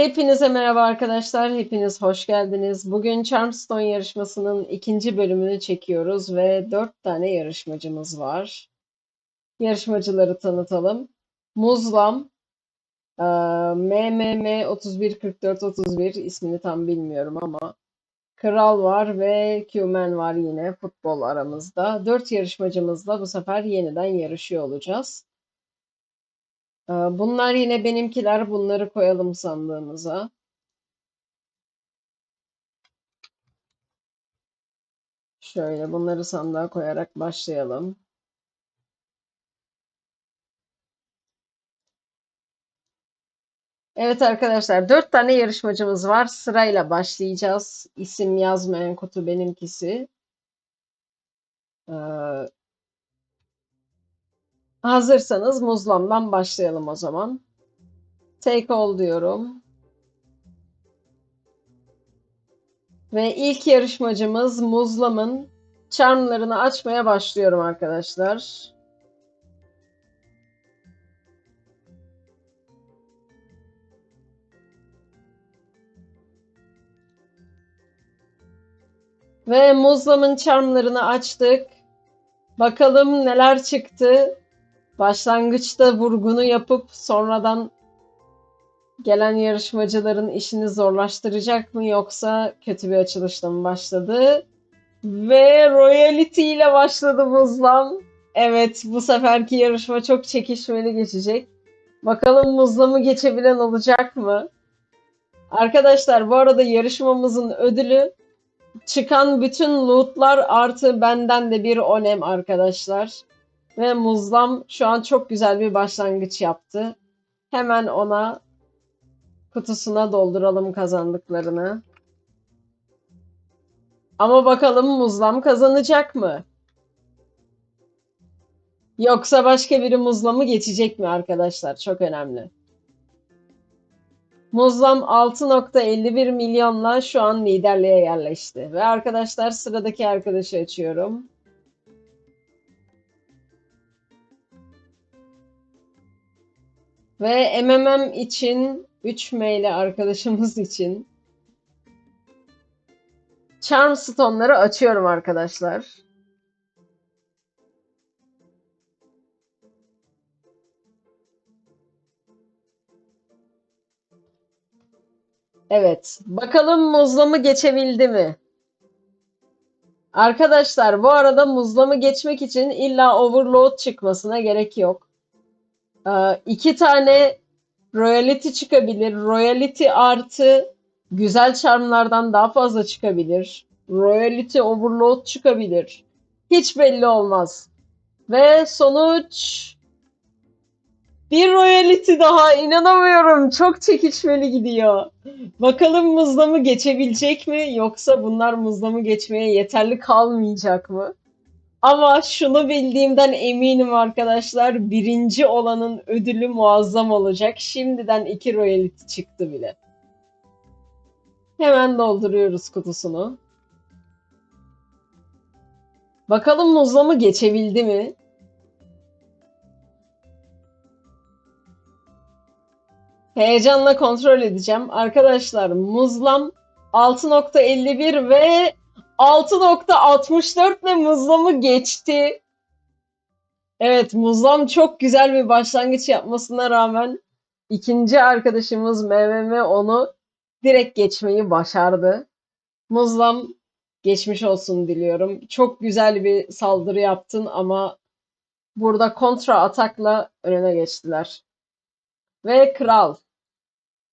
Hepinize merhaba arkadaşlar. Hepiniz hoş geldiniz. Bugün Charmstone yarışmasının ikinci bölümünü çekiyoruz ve dört tane yarışmacımız var. Yarışmacıları tanıtalım. Muzlam, MMM 314431 ismini tam bilmiyorum ama Kral var ve Qman var yine futbol aramızda. Dört yarışmacımızla bu sefer yeniden yarışıyor olacağız. Ee, Bunlar yine benimkiler. Bunları koyalım sandığımıza. Şöyle bunları sandığa koyarak başlayalım. Evet arkadaşlar, dört tane yarışmacımız var. Sırayla başlayacağız. İsim yazmayan kutu benimkisi. Ee, hazırsanız muzlamdan başlayalım o zaman. Take all diyorum. Ve ilk yarışmacımız Muzlam'ın charmlarını açmaya başlıyorum arkadaşlar. Ve Muzlam'ın charmlarını açtık. Bakalım neler çıktı. Başlangıçta vurgunu yapıp sonradan gelen yarışmacıların işini zorlaştıracak mı yoksa kötü bir açılışla mı başladı? Ve Royalty ile başladı Muzlam. Evet, bu seferki yarışma çok çekişmeli geçecek. Bakalım Muzlam'ı geçebilen olacak mı? Arkadaşlar bu arada yarışmamızın ödülü çıkan bütün lootlar artı benden de bir onem arkadaşlar. Ve Muzlam şu an çok güzel bir başlangıç yaptı. Hemen ona kutusuna dolduralım kazandıklarını. Ama bakalım Muzlam kazanacak mı? Yoksa başka biri Muzlam'ı geçecek mi arkadaşlar? Çok önemli. Muzlam 6.51 milyonla şu an liderliğe yerleşti. Ve arkadaşlar sıradaki arkadaşı açıyorum. Ve MMM için 3 maili arkadaşımız için Charm Stone'ları açıyorum arkadaşlar. Evet. Bakalım muzlamı geçebildi mi? Arkadaşlar bu arada muzlamı geçmek için illa overload çıkmasına gerek yok. Ee, iki tane royalty çıkabilir. Royalty artı güzel charmlardan daha fazla çıkabilir. Royalty overload çıkabilir. Hiç belli olmaz. Ve sonuç bir royalty daha inanamıyorum. Çok çekişmeli gidiyor. Bakalım muzlamı geçebilecek mi yoksa bunlar muzlamı geçmeye yeterli kalmayacak mı? Ama şunu bildiğimden eminim arkadaşlar. Birinci olanın ödülü muazzam olacak. Şimdiden iki royalty çıktı bile. Hemen dolduruyoruz kutusunu. Bakalım muzlamı geçebildi mi? Heyecanla kontrol edeceğim. Arkadaşlar muzlam 6.51 ve 6.64 ile muzlamı geçti. Evet muzlam çok güzel bir başlangıç yapmasına rağmen ikinci arkadaşımız MMM onu direkt geçmeyi başardı. Muzlam geçmiş olsun diliyorum. Çok güzel bir saldırı yaptın ama burada kontra atakla önüne geçtiler. Ve kral.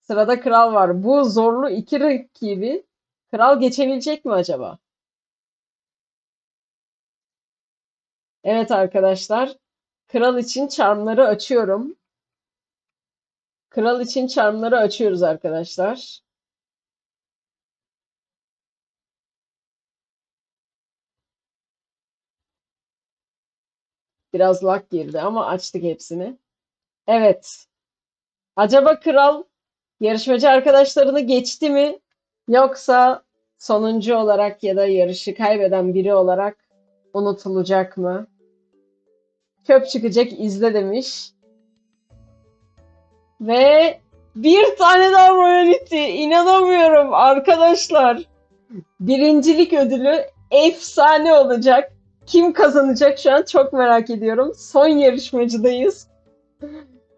Sırada kral var. Bu zorlu iki rakibi kral geçebilecek mi acaba? Evet arkadaşlar. Kral için çarmları açıyorum. Kral için çarmları açıyoruz arkadaşlar. Biraz lag girdi ama açtık hepsini. Evet. Acaba kral yarışmacı arkadaşlarını geçti mi? Yoksa sonuncu olarak ya da yarışı kaybeden biri olarak unutulacak mı? Köp çıkacak izle demiş. Ve Bir tane daha royalty. İnanamıyorum arkadaşlar. Birincilik ödülü efsane olacak. Kim kazanacak şu an çok merak ediyorum. Son yarışmacıdayız.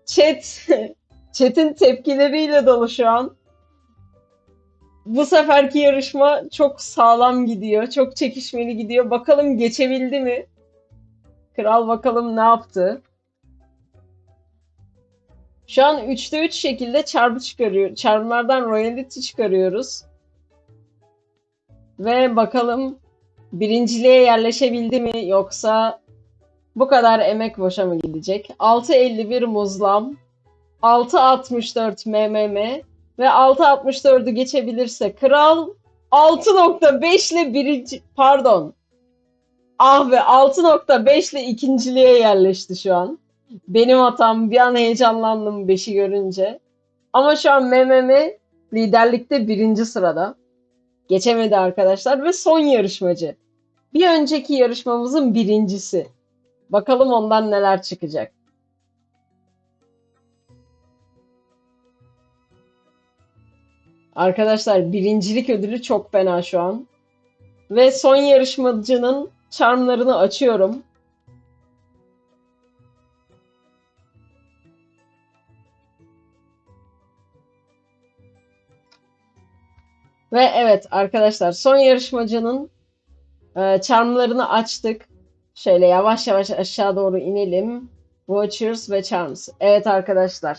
Chat, chat'in tepkileriyle dolu şu an. Bu seferki yarışma çok sağlam gidiyor. Çok çekişmeli gidiyor. Bakalım geçebildi mi? Kral bakalım ne yaptı? Şu an 3'te 3 şekilde çarpı çıkarıyor. Çarpımlardan royalty çıkarıyoruz. Ve bakalım birinciliğe yerleşebildi mi yoksa bu kadar emek boşa mı gidecek? 6.51 Muzlam, 6.64 MMM ve 6.64'ü geçebilirse Kral 6.5 ile birinci pardon ah be 6.5 ile ikinciliğe yerleşti şu an. Benim hatam bir an heyecanlandım 5'i görünce. Ama şu an MMM liderlikte birinci sırada. Geçemedi arkadaşlar ve son yarışmacı. Bir önceki yarışmamızın birincisi. Bakalım ondan neler çıkacak. Arkadaşlar birincilik ödülü çok fena şu an. Ve son yarışmacının charmlarını açıyorum. Ve evet arkadaşlar son yarışmacının e, charmlarını açtık. Şöyle yavaş yavaş aşağı doğru inelim. Watchers ve Charms. Evet arkadaşlar.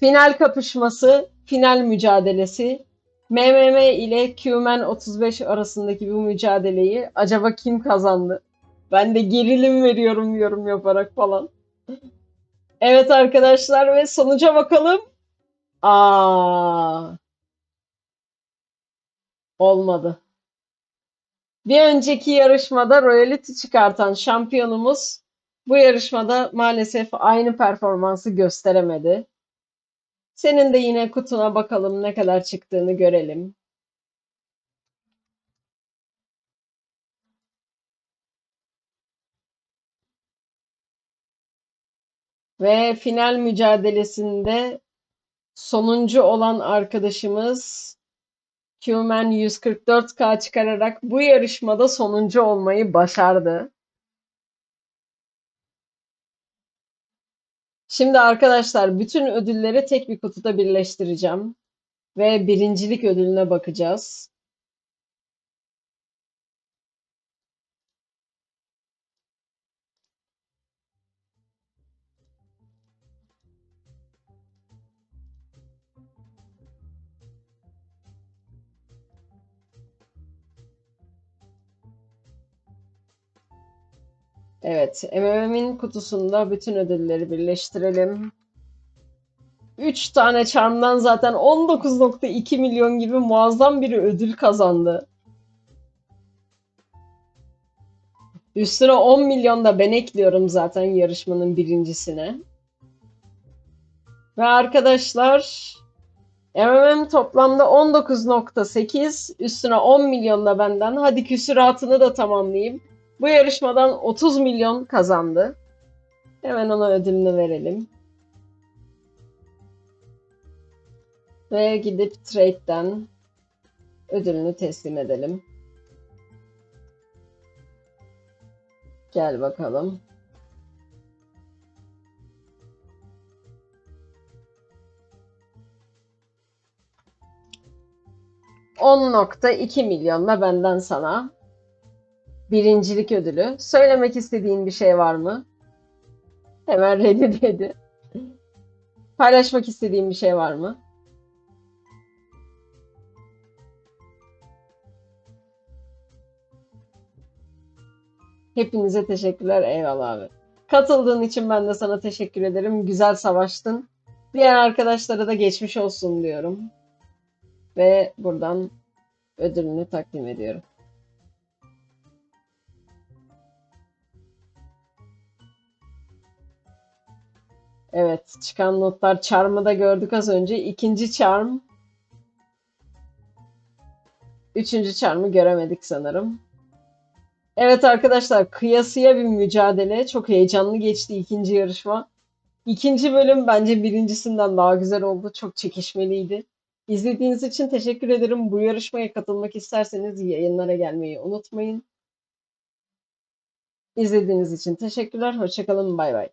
Final kapışması, final mücadelesi. MMM ile Qman 35 arasındaki bu mücadeleyi acaba kim kazandı? Ben de gerilim veriyorum yorum yaparak falan. Evet arkadaşlar ve sonuca bakalım. Aa, olmadı. Bir önceki yarışmada royalty çıkartan şampiyonumuz bu yarışmada maalesef aynı performansı gösteremedi. Senin de yine kutuna bakalım ne kadar çıktığını görelim. Ve final mücadelesinde sonuncu olan arkadaşımız Qman 144K çıkararak bu yarışmada sonuncu olmayı başardı. Şimdi arkadaşlar bütün ödülleri tek bir kutuda birleştireceğim. Ve birincilik ödülüne bakacağız. Evet, MMM'in kutusunda bütün ödülleri birleştirelim. 3 tane charm'dan zaten 19.2 milyon gibi muazzam bir ödül kazandı. Üstüne 10 milyon da ben ekliyorum zaten yarışmanın birincisine. Ve arkadaşlar MMM toplamda 19.8 üstüne 10 milyon da benden. Hadi küsuratını da tamamlayayım. Bu yarışmadan 30 milyon kazandı. Hemen ona ödülünü verelim. Ve gidip trade'den ödülünü teslim edelim. Gel bakalım. ...10.2 milyonla benden sana birincilik ödülü. Söylemek istediğin bir şey var mı? Hemen ready dedi. Paylaşmak istediğin bir şey var mı? Hepinize teşekkürler. Eyvallah abi. Katıldığın için ben de sana teşekkür ederim. Güzel savaştın. Diğer arkadaşlara da geçmiş olsun diyorum. Ve buradan ödülünü takdim ediyorum. Evet, çıkan notlar charm'ı da gördük az önce. İkinci charm. Üçüncü charm'ı göremedik sanırım. Evet arkadaşlar, kıyasıya bir mücadele. Çok heyecanlı geçti ikinci yarışma. İkinci bölüm bence birincisinden daha güzel oldu. Çok çekişmeliydi. İzlediğiniz için teşekkür ederim. Bu yarışmaya katılmak isterseniz yayınlara gelmeyi unutmayın. İzlediğiniz için teşekkürler. Hoşça kalın. Bay bay.